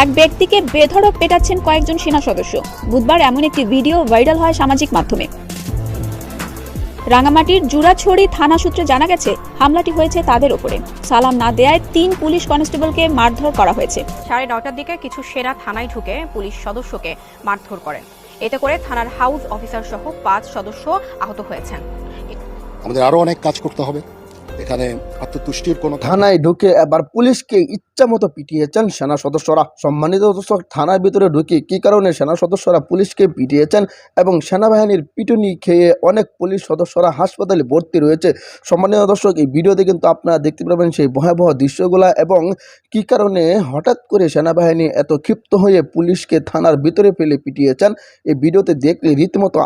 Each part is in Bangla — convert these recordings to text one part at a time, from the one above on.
এক ব্যক্তিকে বেধড়ক পেটাচ্ছেন কয়েকজন সেনা সদস্য। বুধবার এমন একটি ভিডিও ভাইরাল হয় সামাজিক মাধ্যমে। রাঙামাটির জুরাছড়ি থানা সূত্রে জানা গেছে হামলাটি হয়েছে তাদের ওপরে। সালাম না দেয়ায় তিন পুলিশ কনস্টেবলকে মারধর করা হয়েছে। সাড়ে নটার দিকে কিছু সেনা থানায় ঢুকে পুলিশ সদস্যকে মারধর করেন। এতে করে থানার হাউস অফিসার সহ পাঁচ সদস্য আহত হয়েছেন। আমাদের আরও অনেক কাজ করতে হবে। এখানে আত্মতুষ্টির কোনো থানায় ঢুকে এবার পুলিশকে ইচ্ছা মতো পিটিয়েছেন সেনা সদস্যরা। সম্মানিত দর্শক, থানার ভিতরে ঢুকে কি কারণে সেনা সদস্যরা পুলিশকে পিটিয়েছেন এবং সেনাবাহিনীর পিটুনি খেয়ে অনেক পুলিশ সদস্যরা হাসপাতালে ভর্তি রয়েছে? সম্মানিত দর্শক, এই ভিডিওতে কিন্তু আপনারা দেখতে পাবেন সেই ভয়াবহ দৃশ্যগুলা এবং কি কারণে হঠাৎ করে সেনাবাহিনী এত ক্ষিপ্ত হয়ে পুলিশকে থানার ভিতরে ফেলে পিটিয়েছেন? এই ভিডিওতে দেখলে রীতিমতো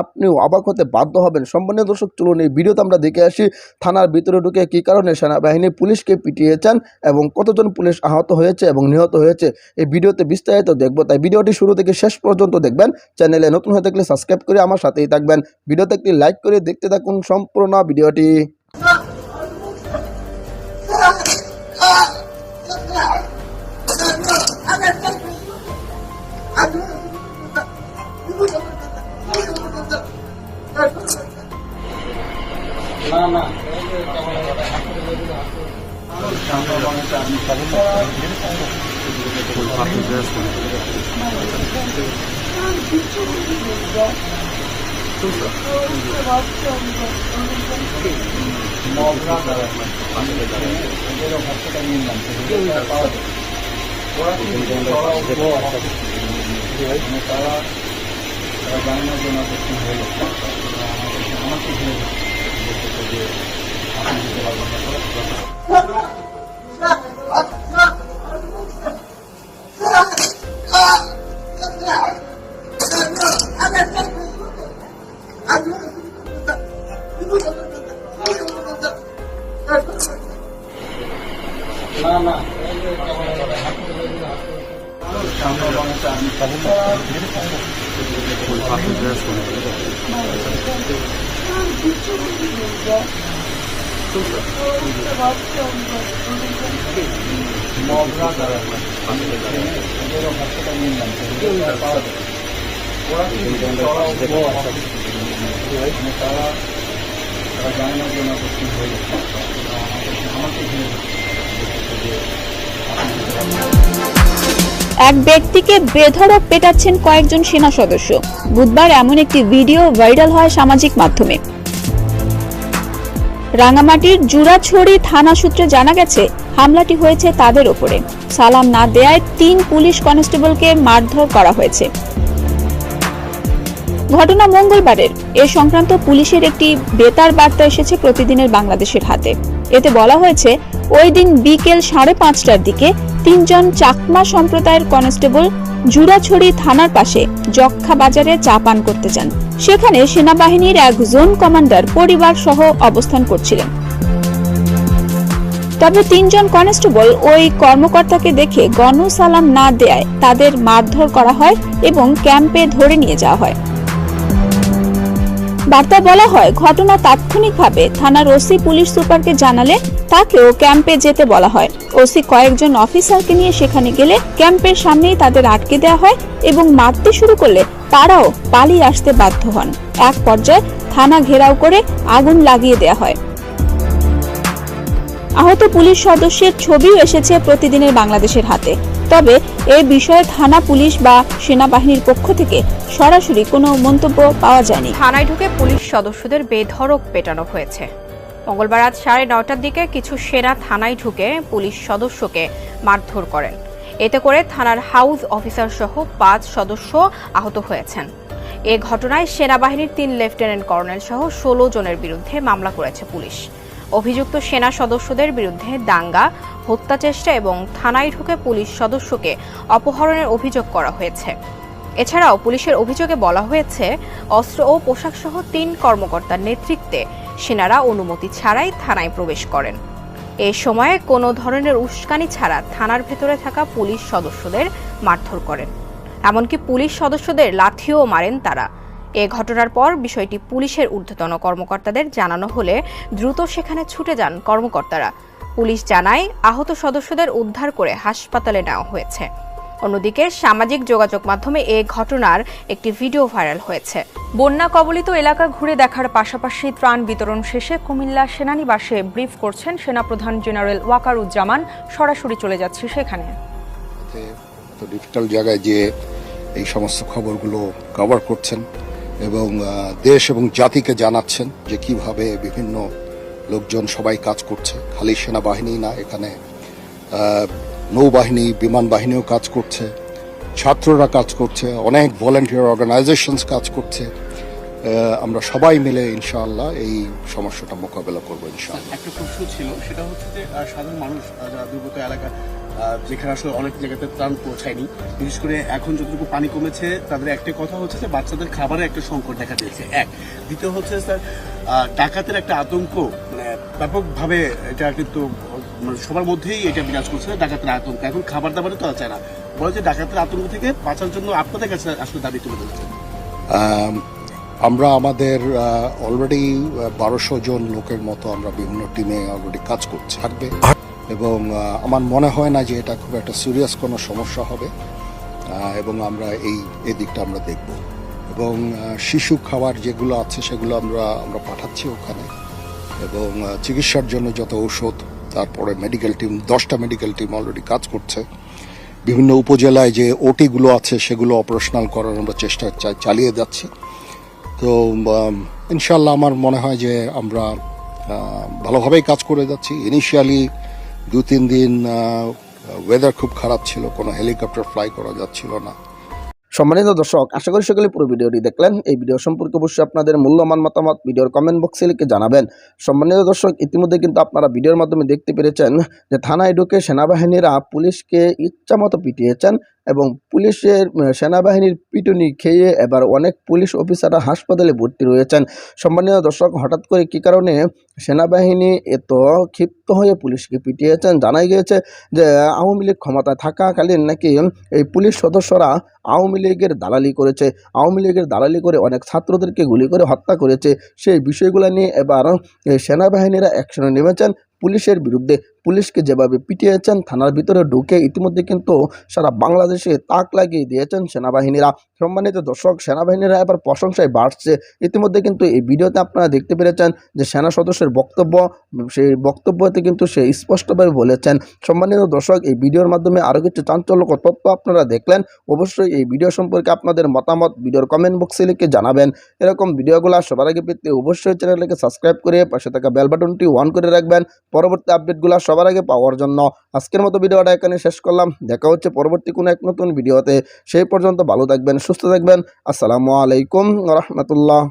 আপনিও অবাক হতে বাধ্য হবেন। সম্মানীয় দর্শক, চলুন এই ভিডিওতে আমরা দেখে আসি থানার ভিতরে ঢুকে কী কারণে সেনাবাহিনী পুলিশকে পিটিয়েছেন এবং কতজন পুলিশ আহত হয়েছে এবং নিহত হয়েছে, এই ভিডিওতে বিস্তারিত দেখব। তাই ভিডিওটি শুরু থেকে শেষ পর্যন্ত দেখবেন। চ্যানেলে নতুন হয়ে থাকলে সাবস্ক্রাইব করে আমার সাথেই থাকবেন। ভিডিওতে একটি লাইক করে দেখতে থাকুন সম্পূর্ণ ভিডিওটি। আমাকে 아, 불청객이 뭐죠? এক ব্যক্তিকে বেধড়ক পেটাচ্ছেন কয়েকজন সেনা সদস্য। বুধবার এমন একটি ভিডিও ভাইরাল হয় সামাজিক মাধ্যমে। রাঙামাটির জুরাছড়ি থানা সূত্রে জানা গেছে, হামলাটি হয়েছে তাদের ওপরে। সালাম না দেয়ায় তিন পুলিশ কনস্টেবলকে মারধর করা হয়েছে। ঘটনা মঙ্গলবারের। এ সংক্রান্ত পুলিশের একটি বেতার বার্তা এসেছে প্রতিদিনের বাংলাদেশের হাতে। এতে বলা হয়েছে, ওই দিন বিকেল সাড়ে পাঁচটার দিকে তিনজন চাকমা সম্প্রদায়ের কনস্টেবল জুরাছড়ি থানার পাশে যক্ষা বাজারে চা পান করতে যান। সেখানে সেনাবাহিনীর এক জোন কমান্ডার পরিবার সহ অবস্থান করছিলেন। তবে তিনজন কনস্টেবল ওই কর্মকর্তাকে দেখে গণসালাম না দেয় তাদের মারধর করা হয় এবং ক্যাম্পে ধরে নিয়ে যাওয়া হয়। বার্তায় বলা হয়, ঘটনা তাৎক্ষণিকভাবে থানার ওসি পুলিশ সুপারকে জানালে তাকেও ক্যাম্পে যেতে বলা হয়। ওসি কয়েকজন অফিসারকে নিয়ে সেখানে গেলে ক্যাম্পের সামনেই তাদের আটকে দেওয়া হয় এবং মারতে শুরু করলে তারাও পালিয়ে আসতে বাধ্য হন। এক পর্যায়ে থানা ঘেরাও করে আগুন লাগিয়ে দেওয়া হয়। আহত পুলিশ সদস্যের ছবিও এসেছে প্রতিদিনের বাংলাদেশের হাতে। তবে এ বিষয়ে থানা পুলিশ বা সেনাবাহিনীর পক্ষ থেকে সরাসরি কোনো মন্তব্য পাওয়া যায়নি। থানায় ঢুকে পুলিশ সদস্যদের বেধড়ক পেটানো হয়েছে। মঙ্গলবার রাত সাড়ে নটার দিকে কিছু সেনা থানায় ঢুকে পুলিশ সদস্যকে মারধর করেন। এতে করে থানার হাউস অফিসার সহ পাঁচ সদস্য আহত হয়েছেন। এ ঘটনায় সেনাবাহিনীর তিন লেফটেন্যান্ট কর্নেল সহ ষোলো জনের বিরুদ্ধে মামলা করেছে পুলিশ। অভিযুক্ত সেনা সদস্যদের বিরুদ্ধে দাঙ্গা, হত্যা চেষ্টা এবং থানায় ঢুকে পুলিশ সদস্যকে অপহরণের অভিযোগ করা হয়েছে। এছাড়াও পুলিশের অভিযোগে বলা হয়েছে, অস্ত্র ও পোশাক সহ তিন কর্মকর্তার নেতৃত্বে সেনারা অনুমতি ছাড়াই থানায় প্রবেশ করেন। এ সময়ে কোনো ধরনের উস্কানি ছাড়া থানার ভেতরে থাকা পুলিশ সদস্যদের মারধর করেন। এমনকি পুলিশ সদস্যদের লাঠিও মারেন তারা। এ ঘটনার পর বিষয়টি পুলিশের ঊর্ধ্বতন কর্মকর্তাদের জানানো হলে দ্রুত সেখানে ছুটে যান কর্মকর্তারা। পুলিশ জানায় আহত সদস্যদের উদ্ধার করে হাসপাতালে নেওয়া হয়েছে। অন্যদিকে সামাজিক যোগাযোগ মাধ্যমে এ ঘটনার একটি ভিডিও ভাইরাল হয়েছে। বন্যা কবলিত এলাকা ঘুরে দেখার পাশাপাশি ত্রাণ বিতরণ শেষে কুমিল্লা সেনানিবাসে ব্রিফ করছেন সেনাপ্রধান জেনারেল ওয়াকারুজ্জামান। সরাসরি চলে যাচ্ছে সেখানে। ডিফিকাল্ট জায়গায় যে এই সমস্ত খবরগুলো কভার করছেন। এবং দেশ এবং জাতিকে জানাচ্ছেন যে কীভাবে বিভিন্ন লোকজন সবাই কাজ করছে। খালি সেনাবাহিনী না, এখানে নৌবাহিনী, বিমান বাহিনীও কাজ করছে। ছাত্ররা কাজ করছে, অনেক ভলেন্টিয়ার অর্গানাইজেশনস কাজ করছে। আমরা সবাই মিলে ইনশাআল্লাহ এই সমস্যাটা মোকাবেলা করব ইনশাআল্লাহ। একটা প্রশ্ন ছিল, সেটা হচ্ছে যে সাধারণ মানুষ দুর্গত এলাকা যেখানে আসলে অনেক জায়গাতে ত্রাণ পৌঁছায়নি। বিশেষ করে এখন যতটুকু পানি কমেছে তাদের একটা কথা হচ্ছে যে বাচ্চাদের খাবারের একটা সংকট দেখা দিয়েছে। এক। দ্বিতীয় হচ্ছে স্যার ডাকাতের একটা আতঙ্ক মানে ব্যাপকভাবে এটা কিন্তু মানে সবার মধ্যেই এটা বিরাজ করছে ডাকাতের আতঙ্ক। এখন খাবার দাবারও তো চায় না। বলে যে ডাকাতের আতঙ্ক থেকে বাঁচার জন্য আপনাদের কাছে আসলে দাবি তুলে ধরছে। আমরা আমাদের অলরেডি বারোশো জন লোকের মতো আমরা বিভিন্ন টিমে অলরেডি কাজ করছি। থাকবে। এবং আমার মনে হয় না যে এটা খুব একটা সিরিয়াস কোনো সমস্যা হবে এবং আমরা এই এই দিকটা আমরা দেখব। এবং শিশু খাবার যেগুলো আছে সেগুলো আমরা আমরা পাঠাচ্ছি ওখানে। এবং চিকিৎসার জন্য যত ঔষধ, তারপরে মেডিকেল টিম দশটা মেডিকেল টিম অলরেডি কাজ করছে। বিভিন্ন উপজেলায় যে ওটিগুলো আছে সেগুলো অপারেশনাল করার আমরা চেষ্টা চালিয়ে যাচ্ছি। তো ইনশাল্লাহ আমার মনে হয় যে আমরা ভালোভাবেই কাজ করে যাচ্ছি। ইনিশিয়ালি দু তিন দিন ওয়েদার খুব খারাপ ছিল, কোনো হেলিকপ্টার ফ্লাই করা যাচ্ছিল না। সম্মানিত দর্শক, আশা করি সকলে পুরো ভিডিওটি দেখলেন। এই ভিডিও সম্পর্কে অবশ্যই আপনাদের মূল্যমান মতামত ভিডিওর কমেন্ট বক্সে লিখে জানাবেন। সম্মানিত দর্শক, ইতিমধ্যে কিন্তু আপনারা ভিডিওর মাধ্যমে দেখতে পেরেছেন যে থানায় ঢুকে সেনাবাহিনীরা পুলিশকে ইচ্ছামতো পিটিয়েছেন। এবং পুলিশের সেনাবাহিনীর পিটুনি খেয়ে এবার অনেক পুলিশ অফিসাররা হাসপাতালে ভর্তি রয়েছেন। সম্মানীয় দর্শক, হঠাৎ করে কী কারণে সেনাবাহিনী এত ক্ষিপ্ত হয়ে পুলিশকে পিটিয়েছেন? জানাই গিয়েছে যে, আওয়ামী লীগ ক্ষমতায় থাকাকালীন নাকি এই পুলিশ সদস্যরা আওয়ামী লীগের দালালি করেছে। আওয়ামী লীগের দালালি করে অনেক ছাত্রদেরকে গুলি করে হত্যা করেছে। সেই বিষয়গুলো নিয়ে এবার সেনাবাহিনীরা অ্যাকশনে নেমেছেন পুলিশের বিরুদ্ধে। পুলিশকে যেভাবে পিটিয়েছেন, থানার ভিতরে ঢুকে ইতিমধ্যে কিন্তু সারা বাংলাদেশে তাক লাগিয়ে দিয়েছেন সেনাবাহিনীরা। সম্মানিত দর্শক, সেনাবাহিনীরা এবার প্রশংসায় বাড়ছে। ইতিমধ্যে কিন্তু এই ভিডিওতে আপনারা দেখতে পেরেছেন যে সেনা সদস্যের বক্তব্য, সেই বক্তব্যতে কিন্তু সে স্পষ্টভাবে বলেছেন। সম্মানিত দর্শক, এই ভিডিওর মাধ্যমে আরও কিছু চাঞ্চল্যকর তথ্য আপনারা দেখলেন। অবশ্যই এই ভিডিও সম্পর্কে আপনাদের মতামত ভিডিওর কমেন্ট বক্সে লিখে জানাবেন। এরকম ভিডিওগুলো সবার আগে পেতে অবশ্যই চ্যানেলটিকে সাবস্ক্রাইব করে পাশে থাকা বেল বাটনটি অন করে রাখবেন। পরবর্তী আপডেটগুলো সবার আগে পাওয়ার জন্য আজকের মতো ভিডিওটা এখানে শেষ করলাম। দেখা হচ্ছে পরবর্তী কোনো এক নতুন ভিডিওতে। সেই পর্যন্ত ভালো থাকবেন, সুস্থ থাকবেন। আসসালামু আলাইকুম রহমতুল্লাহ।